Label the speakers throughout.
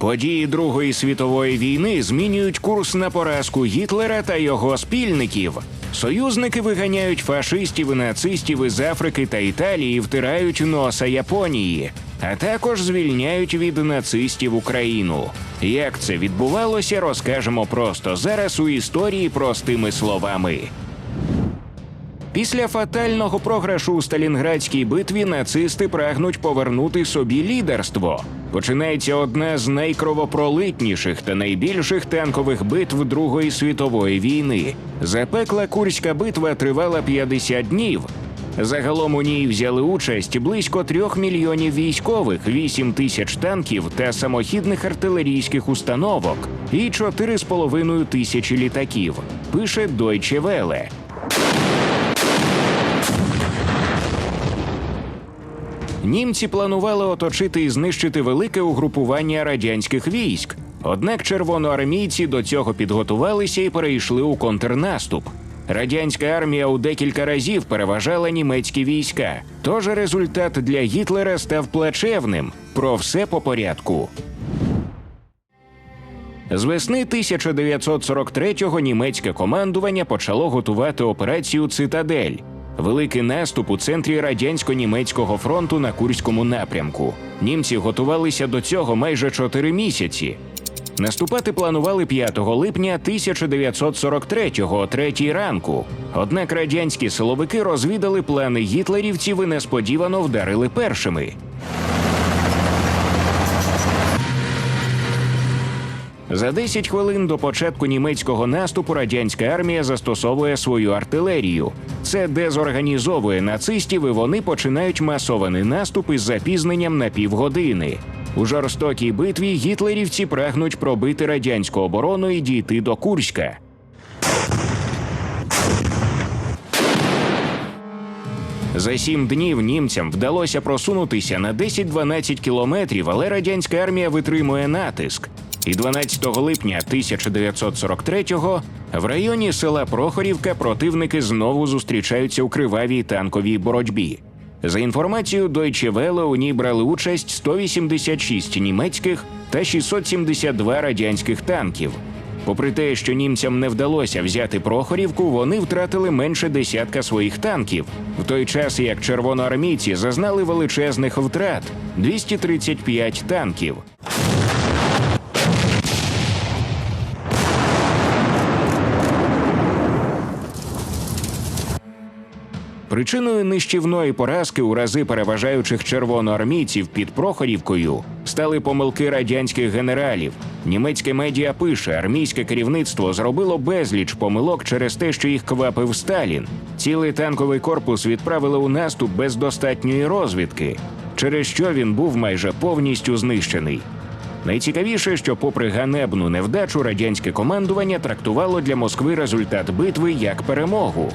Speaker 1: Події Другої світової війни змінюють курс на поразку Гітлера та його спільників. Союзники виганяють фашистів і нацистів із Африки та Італії, втирають носа Японії, а також звільняють від нацистів Україну. Як це відбувалося, розкажемо просто зараз у історії простими словами. Після фатального програшу у Сталінградській битві нацисти прагнуть повернути собі лідерство. Починається одна з найкровопролитніших та найбільших танкових битв Другої світової війни. Запекла Курська битва тривала 50 днів. Загалом у ній взяли участь близько трьох мільйонів військових, 8 тисяч танків та самохідних артилерійських установок і 4,5 тисячі літаків. Пише Deutsche Welle. Німці планували оточити і знищити велике угрупування радянських військ. Однак червоноармійці до цього підготувалися і перейшли у контрнаступ. Радянська армія у декілька разів переважала німецькі війська. Тож результат для Гітлера став плачевним. Про все по порядку. З весни 1943-го німецьке командування почало готувати операцію Цитадель. Великий наступ у центрі радянсько-німецького фронту на Курському напрямку. Німці готувалися до цього майже чотири місяці. Наступати планували 5 липня 1943-го о 3 ранку. Однак радянські силовики розвідали плани гітлерівців і несподівано вдарили першими. За 10 хвилин до початку німецького наступу радянська армія застосовує свою артилерію. Це дезорганізовує нацистів, і вони починають масований наступ із запізненням на півгодини. У жорстокій битві гітлерівці прагнуть пробити радянську оборону і дійти до Курська. За сім днів німцям вдалося просунутися на 10-12 кілометрів, але радянська армія витримує натиск. І 12 липня 1943-го в районі села Прохорівка противники знову зустрічаються у кривавій танковій боротьбі. За інформацією Deutsche Welle, у ній брали участь 186 німецьких та 672 радянських танків. Попри те, що німцям не вдалося взяти Прохорівку, вони втратили менше десятка своїх танків, в той час як червоноармійці зазнали величезних втрат 235 танків. Причиною нищівної поразки у рази переважаючих червоноармійців під Прохорівкою стали помилки радянських генералів. Німецьке медіа пише, армійське керівництво зробило безліч помилок через те, що їх квапив Сталін. Цілий танковий корпус відправили у наступ без достатньої розвідки, через що він був майже повністю знищений. Найцікавіше, що, попри ганебну невдачу, радянське командування трактувало для Москви результат битви як перемогу.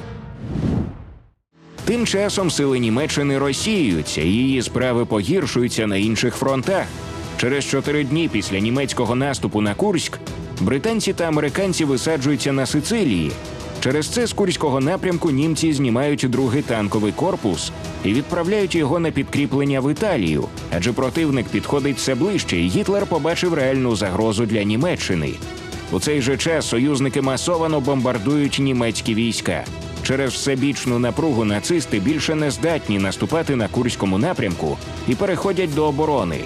Speaker 1: Тим часом сили Німеччини розсіюються, і її справи погіршуються на інших фронтах. Через чотири дні після німецького наступу на Курськ британці та американці висаджуються на Сицилії. Через це з курського напрямку німці знімають другий танковий корпус і відправляють його на підкріплення в Італію, адже противник підходить все ближче, і Гітлер побачив реальну загрозу для Німеччини. У цей же час союзники масовано бомбардують німецькі війська. Через всебічну напругу нацисти більше не здатні наступати на курському напрямку і переходять до оборони.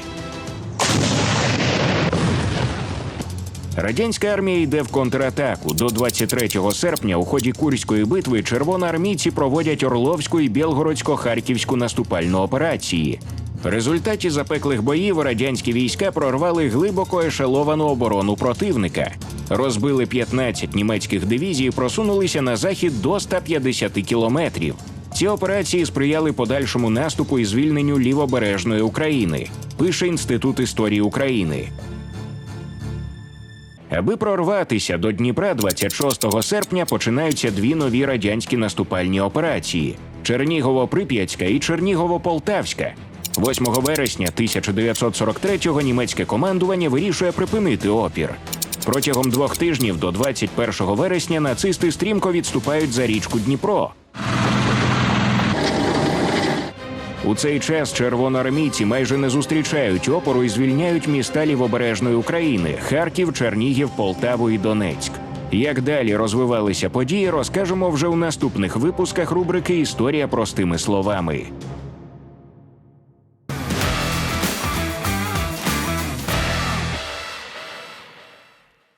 Speaker 1: Радянська армія йде в контратаку. До 23 серпня у ході Курської битви червоноармійці проводять Орловську і Білгородсько-Харківську наступальну операції. В результаті запеклих боїв радянські війська прорвали глибоко ешеловану оборону противника. Розбили 15 німецьких дивізій, і просунулися на захід до 150 кілометрів. Ці операції сприяли подальшому наступу і звільненню лівобережної України. Пише Інститут історії України. Аби прорватися до Дніпра 26 серпня починаються дві нові радянські наступальні операції: Чернігово-Прип'ятська і Чернігово-Полтавська. 8 вересня 1943-го німецьке командування вирішує припинити опір. Протягом двох тижнів до 21 вересня нацисти стрімко відступають за річку Дніпро. У цей час червоноармійці майже не зустрічають опору і звільняють міста лівобережної України Харків, Чернігів, Полтаву і Донецьк. Як далі розвивалися події, розкажемо вже у наступних випусках рубрики Історія простими словами.